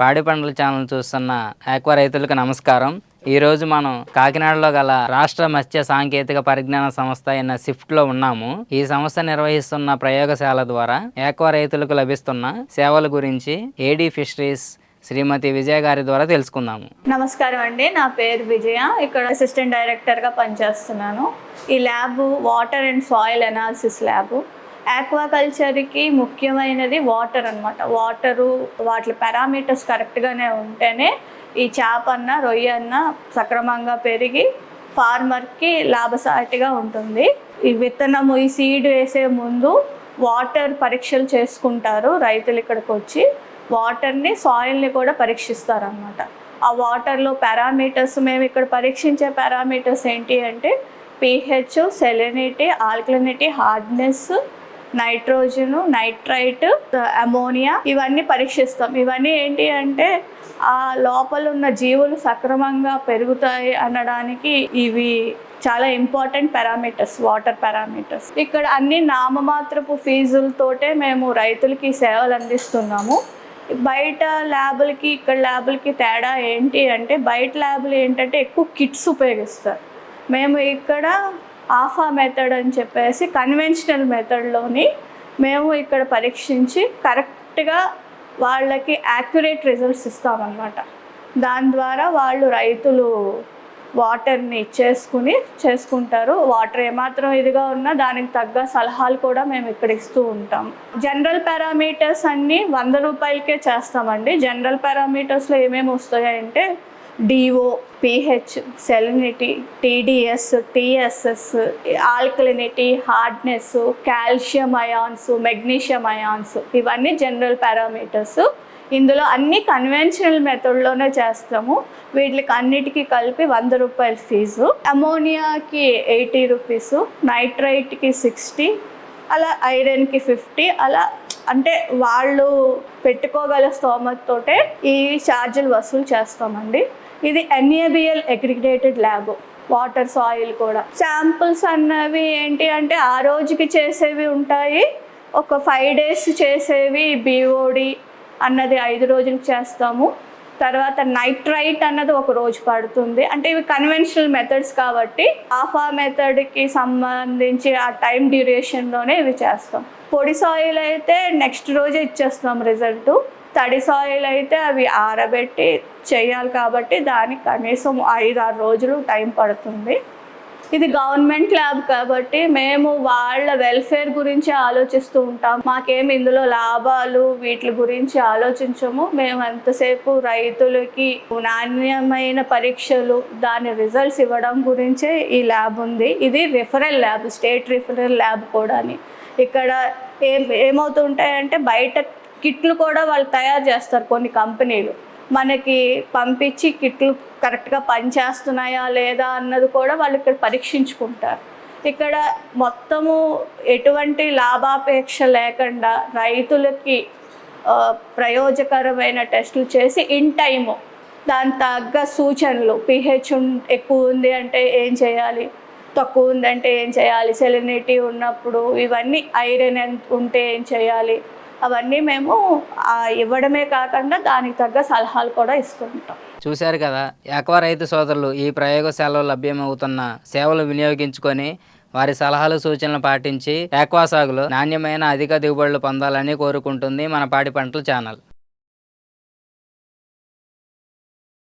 పాడి పంటల ఛానల్ చూస్తున్న ఆక్వా రైతులకు నమస్కారం. ఈరోజు మనం కాకినాడలో గల రాష్ట్ర మత్స్య సాంకేతిక పరిజ్ఞాన సంస్థ అయిన సిఫ్ట్లో ఉన్నాము. ఈ సంస్థ నిర్వహిస్తున్న ప్రయోగశాల ద్వారా ఆక్వా రైతులకు లభిస్తున్న సేవల గురించి ఏడీ ఫిషరీస్ శ్రీమతి విజయ గారి ద్వారా తెలుసుకుందాము. నమస్కారం అండి. నా పేరు విజయ. ఇక్కడ అసిస్టెంట్ డైరెక్టర్గా పనిచేస్తున్నాను. ఈ lab water and soil analysis lab. ఆక్వాకల్చర్కి ముఖ్యమైనది వాటర్ అన్నమాట. వాటరు వాటి పారామీటర్స్ కరెక్ట్గానే ఉంటేనే ఈ చేప అన్న రొయ్య అన్న సక్రమంగా పెరిగి ఫార్మర్కి లాభసాటిగా ఉంటుంది. ఈ విత్తనము ఈ సీడ్ వేసే ముందు వాటర్ పరీక్షలు చేసుకుంటారు రైతులు ఇక్కడికి వచ్చి వాటర్ని సాయిల్ని కూడా పరీక్షిస్తారనమాట ఆ వాటర్లో పారామీటర్స్ మేము ఇక్కడ పరీక్షించే పారామీటర్స్ ఏంటి అంటే pH salinity alkalinity hardness nitrogen nitrite ammonia ఇవన్నీ పరీక్షిస్తాం. ఇవన్నీ ఏంటి అంటే ఆ లోపల ఉన్న జీవులు సక్రమంగా పెరుగుతాయి అనడానికి ఇవి చాలా ఇంపార్టెంట్ పారామీటర్స్ వాటర్ పారామీటర్స్. ఇక్కడ అన్ని నామమాత్రపు ఫీజులతోటే మేము రైతులకి సేవలు అందిస్తున్నాము. బయట ల్యాబులకి ఇక్కడ ల్యాబులకి తేడా ఏంటి అంటే బయట ల్యాబులు ఏంటంటే ఎక్కువ కిట్స్ ఉపయోగిస్తారు. మేము ఇక్కడ ఆఫా మెథడ్ అని చెప్పేసి కన్వెన్షనల్ మెథడ్లోని మేము ఇక్కడ పరీక్షించి కరెక్ట్గా వాళ్ళకి యాక్యురేట్ రిజల్ట్స్ ఇస్తామన్నమాట. దాని ద్వారా వాళ్ళు రైతులు వాటర్ని చేసుకుని చేసుకుంటారు. వాటర్ ఏమాత్రం ఇదిగా ఉన్నా దానికి తగ్గ సలహాలు కూడా మేము ఇక్కడ ఇస్తూ ఉంటాం. జనరల్ పారామీటర్స్ అన్నీ వంద రూపాయలకే చేస్తామండి. జనరల్ పారామీటర్స్లో ఏమేమి వస్తాయంటే DO pH salinity TDS TSS alkalinity hardness calcium ions magnesium ions ఇవన్నీ జనరల్ పారామీటర్స్ ఇందులో అన్ని కన్వెన్షనల్ మెథడ్లోనే చేస్తాము. వీటికి అన్నిటికీ కలిపి వంద రూపాయల ఫీజు అమోనియాకి ఎయిటీ రూపీస్ నైట్రైట్కి సిక్స్టీ అలా ఐరన్కి ఫిఫ్టీ అలా అంటే వాళ్ళు పెట్టుకోగల స్తోమతతోటే ఈ ఛార్జీలు వసూలు చేస్తామండి. ఇది NABL aggregated lab water soil కూడా. శాంపుల్స్ అన్నవి ఏంటి అంటే ఆ రోజుకి చేసేవి ఉంటాయి ఒక ఫైవ్ డేస్ చేసేవి బీఓడి అన్నది ఐదు రోజులకు చేస్తాము. తర్వాత నైట్రైట్ అన్నది ఒక రోజు పడుతుంది. అంటే ఇవి కన్వెన్షనల్ మెథడ్స్ కాబట్టి ఆఫా మెథడ్కి సంబంధించి ఆ టైం డ్యూరేషన్లోనే ఇవి చేస్తాం. పొడి సాయిల్ అయితే నెక్స్ట్ రోజే ఇచ్చేస్తాం రిజల్ట్ తడి సాయిల్ అయితే అవి ఆరబెట్టి చేయాలి కాబట్టి దానికి కనీసం ఐదు ఆరు రోజులు టైం పడుతుంది. ఇది గవర్నమెంట్ ల్యాబ్ కాబట్టి మేము వాళ్ళ వెల్ఫేర్ గురించి ఆలోచిస్తూ ఉంటాం. మాకేం ఇందులో లాభాలు వీటి గురించి ఆలోచించము. మేము ఎంతసేపు రైతులకి నాణ్యమైన పరీక్షలు దాని రిజల్ట్స్ ఇవ్వడం గురించే ఈ ల్యాబ్ ఉంది. ఇది referral lab state referral lab కూడా ఇక్కడ ఏం ఏమవుతుంటాయంటే బయట కిట్లు కూడా వాళ్ళు తయారు చేస్తారు కొన్ని కంపెనీలు. మనకి పంపించి కిట్లు కరెక్ట్గా పనిచేస్తున్నాయా లేదా అన్నది కూడా వాళ్ళు ఇక్కడ పరీక్షించుకుంటారు. ఇక్కడ మొత్తము ఎటువంటి లాభాపేక్ష లేకుండా రైతులకి ప్రయోజకరమైన టెస్టులు చేసి ఇన్ టైము దాని తగ్గ సూచనలు పిహెచ్ ఎక్కువ ఉంది అంటే ఏం చేయాలి తక్కువ ఉందంటే ఏం చేయాలి సెలినిటీ ఉన్నప్పుడు ఇవన్నీ ఐరన్ ఎంత ఉంటే ఏం చేయాలి అవన్నీ మేము ఇవ్వడమే కాకుండా దానికి తగ్గ సలహాలు కూడా ఇస్తుంటాం. చూశారు కదా ఆక్వా రైతు సోదరులు ఈ ప్రయోగశాలలో లభ్యమవుతున్న సేవలు వినియోగించుకొని వారి సలహాలు సూచనలు పాటించి ఆక్వా సాగులో నాణ్యమైన అధిక దిగుబడులు పొందాలని కోరుకుంటుంది మన పాడి పంటల ఛానల్.